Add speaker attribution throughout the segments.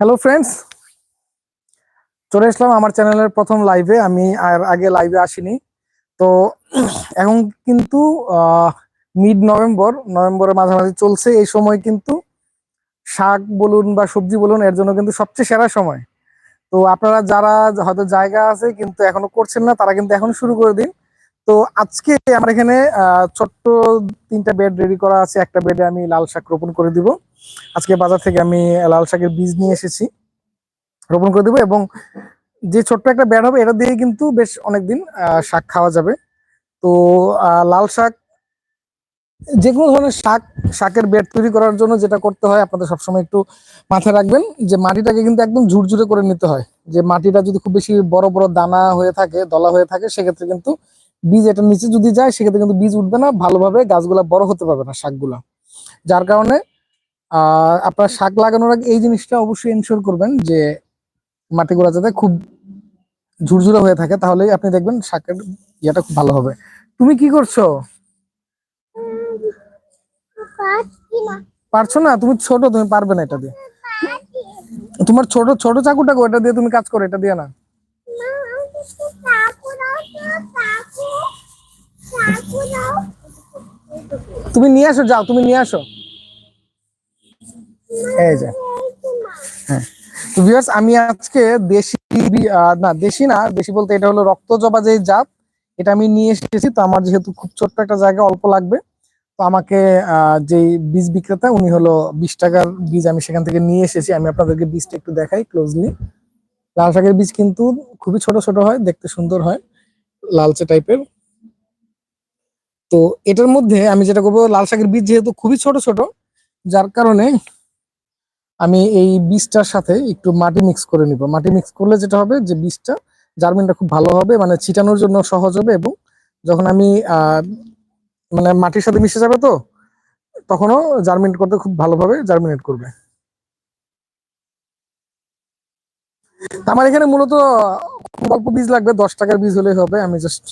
Speaker 1: Hello friends চলে আসলাম আমার চ্যানেলের প্রথম লাইভে আমি আর আগে লাইভে আসিনি। তো এখন কিন্তু মিড নভেম্বর নভেম্বরের মাঝামাঝি চলছে। এই সময় কিন্তু শাক বলুন বা সবজি বলুন, এর জন্য কিন্তু সবচেয়ে সেরা সময়। তো আপনারা যারা হয়তো জায়গা আছে কিন্তু এখনও করছেন না, তারা কিন্তু এখন শুরু করে দিন। তো আজকে আমার এখানে ছোট্ট তিনটা বেড রেডি করা আছে। একটা বেডে আমি লাল শাক রোপণ করে দিব। আজকে বাজার থেকে আমি লাল শাকের বীজ নিয়ে এসেছি, রোপণ করে দেবো এবং যে ছোট্ট একটা বেড হবে, এটা দিয়ে কিন্তু বেশ অনেকদিন শাক খাওয়া যাবে। তো লাল শাক যে কোনো ধরনের শাক, শাকের বেড তৈরি করার জন্য যেটা করতে হয়, আপনাদের সবসময় একটু মাথায় রাখবেন যে মাটিটাকে কিন্তু একদম ঝুরঝুরে করে নিতে হয়। যে মাটিটা যদি খুব বেশি বড় বড় দানা হয়ে থাকে, দলা হয়ে থাকে, সেক্ষেত্রে কিন্তু বীজ এটার নিচে যদি যায়, সেক্ষেত্রে কিন্তু বীজ উঠবে না, ভালোভাবে গাছগুলা বড় হতে পারবে না শাকগুলা। যার কারণে, আহ, আপনার শাক লাগানোর আগে এই জিনিসটা অবশ্যই এনশিওর করবেন যে মাটিগুলা যাতে খুব ঝুরঝুরে হয়ে থাকে তাহলেই আপনি দেখবেন শাকের ইয়েটা খুব ভালো হবে। তুমি কি করছ? পারছ না? তুমি ছোট, তুমি পারবে না এটা দিয়ে। তোমার ছোট ছোট চাকুটা এটা দিয়ে তুমি কাজ করো, এটা দিয়ে না। তুমি নিয়ে আসো, যাও, তুমি নিয়ে আসো। হ্যাঁ। তো আমি আজকে দেশি না দেশি না, দেশি বলতে এটা হলো রক্ত জবা যে জাত, এটা আমি নিয়ে এসেছি। তো আমার যেহেতু খুব ছোট্ট একটা জায়গা, অল্প লাগবে। তো আমাকে যে বীজ বিক্রেতা, উনি হলো বিশ টাকার বীজ আমি সেখান থেকে নিয়ে এসেছি। আমি আপনাদেরকে বীজটা একটু দেখাই ক্লোজলি লাল শাকের বীজ কিন্তু খুবই ছোট ছোট হয়, দেখতে সুন্দর হয়, লালচে টাইপের তো এটার মধ্যে আমি যেটা করব, লাল শাকের বীজ যেহেতু খুবই ছোট ছোট, যার কারণে আমি এই বীজটার সাথে একটু মাটি মিক্স করে নিব। মাটি মিক্স করলে যেটা হবে যে বীজটা জার্মিনটা খুব ভালো হবে মানে ছিটানোর জন্য সহজ হবে এবং যখন আমি মানে মাটির সাথে মিশে যাবে তো, তখনও জার্মিনেট করতে খুব ভালোভাবে জার্মিনেট করবে। আমার এখানে মূলত অল্প বীজ লাগবে, দশ টাকার বীজ হলেই হবে, আমি জাস্ট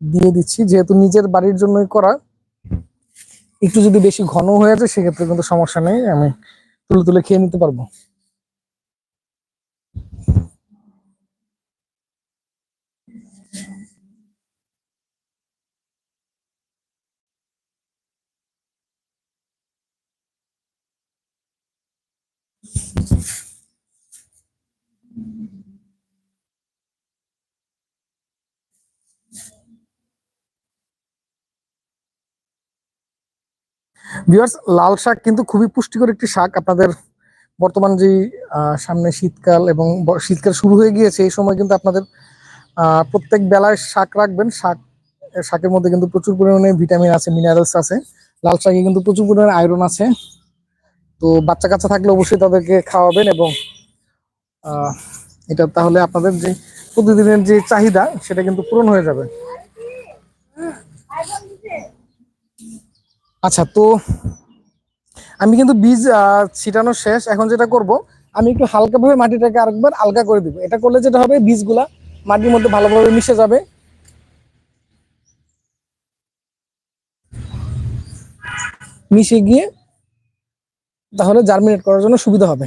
Speaker 1: দিয়ে দিচ্ছি। যেহেতু নিজের বাড়ির জন্যই করা, একটু যদি বেশি ঘন হয়ে যায়, সেক্ষেত্রে কিন্তু সমস্যা নেই, আমি তুলে তুলে খেয়ে নিতে পারব। ভিউয়ার্স লাল শাক কিন্তু খুবই পুষ্টিকর একটি শাক। আপনাদের বর্তমান যে সামনে শীতকাল এবং শীতকাল শুরু হয়ে গিয়েছে, এই সময় কিন্তু আপনাদের প্রত্যেক বেলায় শাক রাখবেন। শাক শাকের মধ্যে কিন্তু প্রচুর পরিমাণে ভিটামিন আছে মিনারেলস আছে। লাল শাকে কিন্তু প্রচুর পরিমাণে আয়রন আছে। তো বাচ্চা কাচ্চা থাকলে অবশ্যই তাদেরকে খাওয়াবেন এবং এটা তাহলে আপনাদের যে প্রতিদিনের যে চাহিদা, সেটা কিন্তু পূরণ হয়ে যাবে। আচ্ছা তো আমি কিন্তু বীজ ছিটানো শেষ। এখন যেটা করব, আমি একটু হালকাভাবে মাটিটাকে আরেকবার আলগা করে দিব। এটা করলে যেটা হবে, বীজগুলা মাটির মধ্যে ভালোভাবে মিশে যাবে। মিশে গিয়ে তাহলে জার্মিনেট করার জন্য সুবিধা হবে।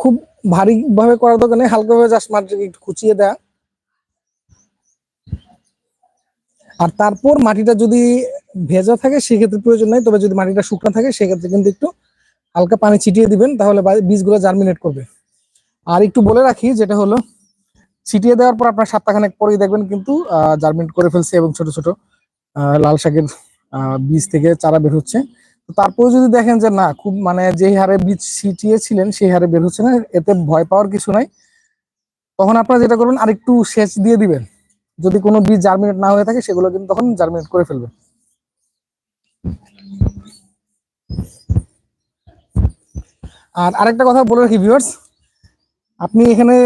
Speaker 1: খুব ভারী ভাবে করার দরকার নেই, হালকাভাবে জাস্ট মাটিটাকে একটু খুচিয়ে দেয়া। আর তারপর মাটিটা যদি ভেজা থাকে, সেক্ষেত্রে প্রয়োজন নাই। তবে যদি মাটিটা শুকনো থাকে, সেক্ষেত্রে কিন্তু একটু হালকা পানি ছিটিয়ে দিবেন, তাহলে বীজগুলো জার্মিনেট করবে। আর একটু বলে রাখি, যেটা হলো, ছিটিয়ে দেওয়ার পর আপনার সপ্তাহখানেক পরেই দেখবেন কিন্তু জার্মিনেট করে ফেলছে এবং ছোট ছোট লাল শাকের বীজ থেকে চারা বের হচ্ছে। তারপরে যদি দেখেন যে না, খুব মানে যে হারে বীজ ছিটিয়েছিলেন, সেই হারে বের হচ্ছে না, এতে ভয় পাওয়ার কিছু নাই। তখন আপনারা যেটা করবেন, আরেকটু সেচ দিয়ে দিবেন। যদি কোনো বীজ জার্মিনেট না হয়ে থাকে, সেগুলো কিন্তু তখন জার্মিনেট করে ফেলবে। আর আরেকটা কথা বলে রাখি ভিউয়ার্স আপনি এখানে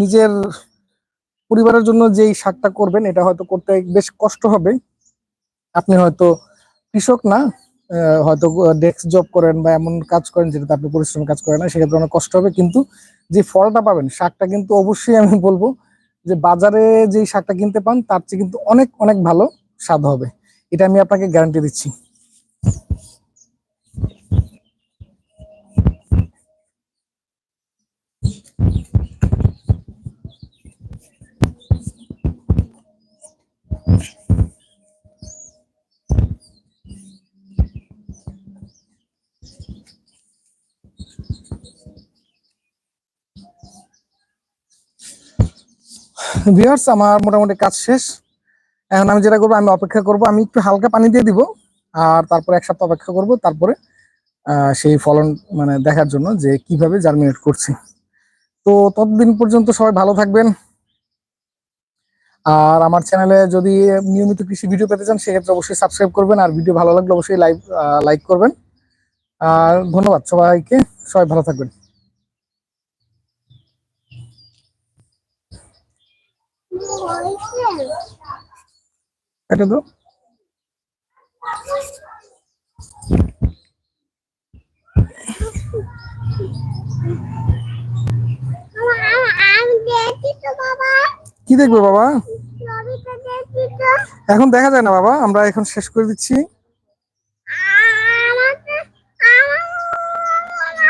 Speaker 1: নিজের পরিবারের জন্য যেই শাকটা করবেন, এটা হয়তো করতে বেশ কষ্ট হবে। আপনি হয়তো কৃষক না হয়তো ডেস্ক জব করেন বা এমন কাজ করেন যেটাতে আপনি পরিশ্রম কাজ করেন না, সেক্ষেত্রে অনেক কষ্ট হবে। কিন্তু যে ফলটা পাবেন, শাকটা কিন্তু অবশ্যই আমি বলব যে বাজারে যে শাকটা কিনতে পান, তার চেয়ে কিন্তু অনেক অনেক ভালো স্বাদ হবে। এটা আমি আপনাকে গ্যারান্টি দিচ্ছি। ভিউয়ার্স আমার মোটামুটি কাজ শেষ। এখন আমি যেটা করব, আমি অপেক্ষা করব। আমি একটু হালকা পানি দিয়ে দিব আর তারপরে এক সপ্তাহ অপেক্ষা করব। তারপরে সেই ফলন মানে দেখার জন্য যে কীভাবে জার্মিনেট করছি। তো ততদিন পর্যন্ত সবাই ভালো থাকবেন। আর আমার চ্যানেলে যদি নিয়মিত কৃষি ভিডিও পেতে চান, সেক্ষেত্রে অবশ্যই সাবস্ক্রাইব করবেন। আর ভিডিও ভালো লাগলে অবশ্যই লাইক লাইক করবেন। আর ধন্যবাদ সবাইকে। সবাই ভালো থাকবেন। এটা তো কি দেখবে বাবা? এখন দেখা যায় না বাবা আমরা এখন শেষ করে দিচ্ছি।